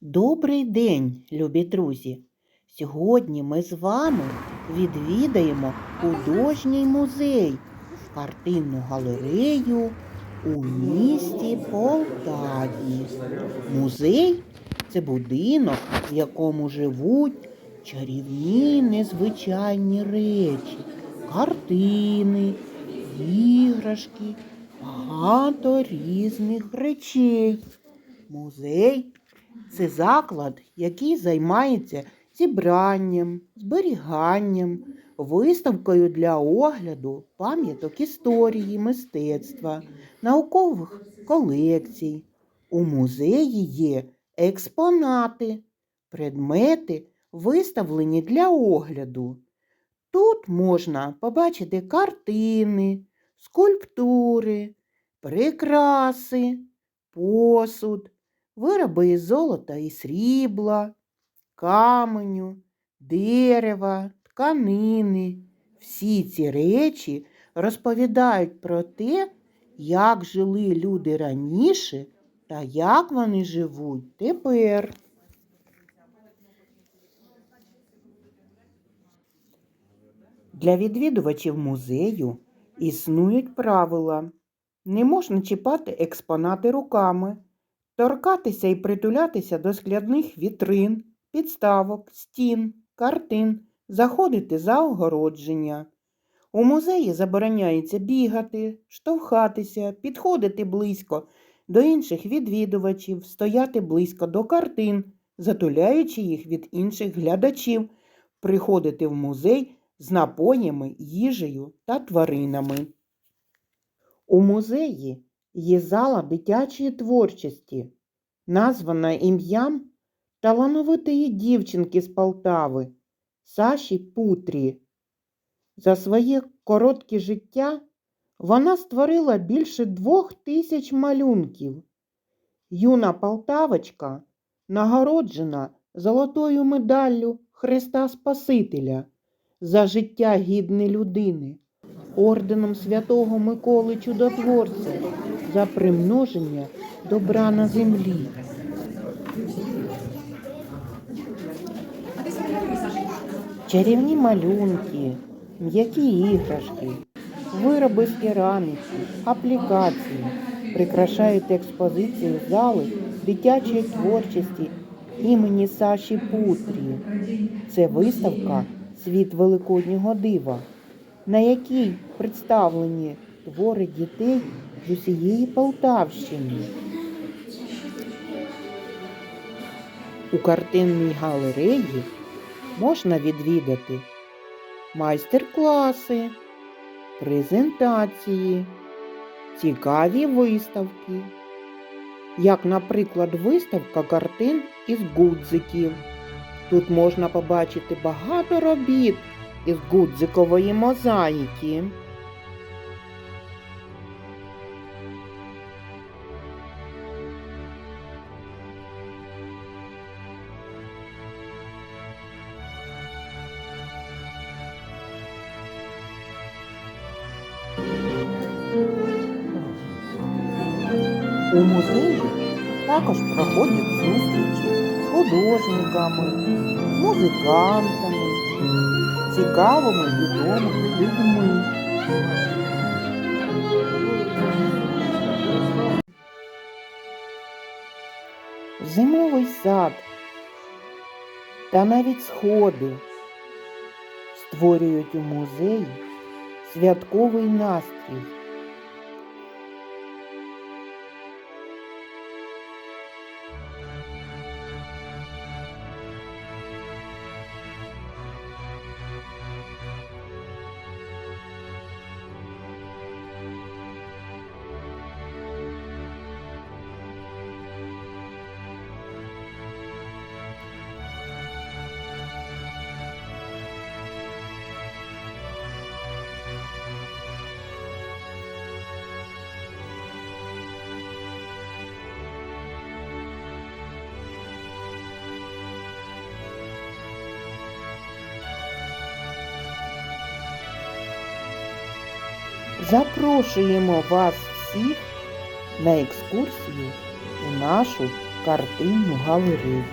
Добрий день, любі друзі! Сьогодні ми з вами відвідаємо художній музей, картинну галерею у місті Полтаві. Музей це будинок, в якому живуть чарівні незвичайні речі, картини, іграшки, багато різних речей. Музей це заклад, який займається зібранням, зберіганням, виставкою для огляду пам'яток історії, мистецтва, наукових колекцій. У музеї є експонати, предмети, виставлені для огляду. Тут можна побачити картини, скульптури, прикраси, посуд, вироби із золота і срібла, каменю, дерева, тканини. Всі ці речі розповідають про те, як жили люди раніше та як вони живуть тепер. Для відвідувачів музею існують правила. Не можна чіпати експонати руками, торкатися і притулятися до скляних вітрин, підставок, стін, картин, заходити за огородження. У музеї забороняється бігати, штовхатися, підходити близько до інших відвідувачів, стояти близько до картин, затуляючи їх від інших глядачів, приходити в музей з напоями, їжею та тваринами. У музеї є зала дитячої творчості, названа ім'ям талановитої дівчинки з Полтави Саші Путрі. За своє коротке життя вона створила більше двох тисяч малюнків. Юна Полтавочка нагороджена золотою медаллю Христа Спасителя за життя гідне людини, орденом святого Миколи Чудотворця за примноження добра на землі. Чарівні малюнки, м'які іграшки, вироби з кераміки, аплікації прикрашають експозицію зали дитячої творчості імені Саші Путрі. Це виставка Світ Великоднього дива, на якій представлені твори дітей з усієї Полтавщини. У картинній галереї можна відвідати майстер-класи, презентації, цікаві виставки, як, наприклад, виставка картин із гудзиків. Тут можна побачити багато робіт із гудзикової мозаїки. У музеї також проходять зустрічі з художниками, музикантами, цікавими відомими людьми. Зимовий сад та навіть сходи створюють у музеї святковий настрій. Запрошуємо вас всіх на екскурсію у нашу картинну галерею.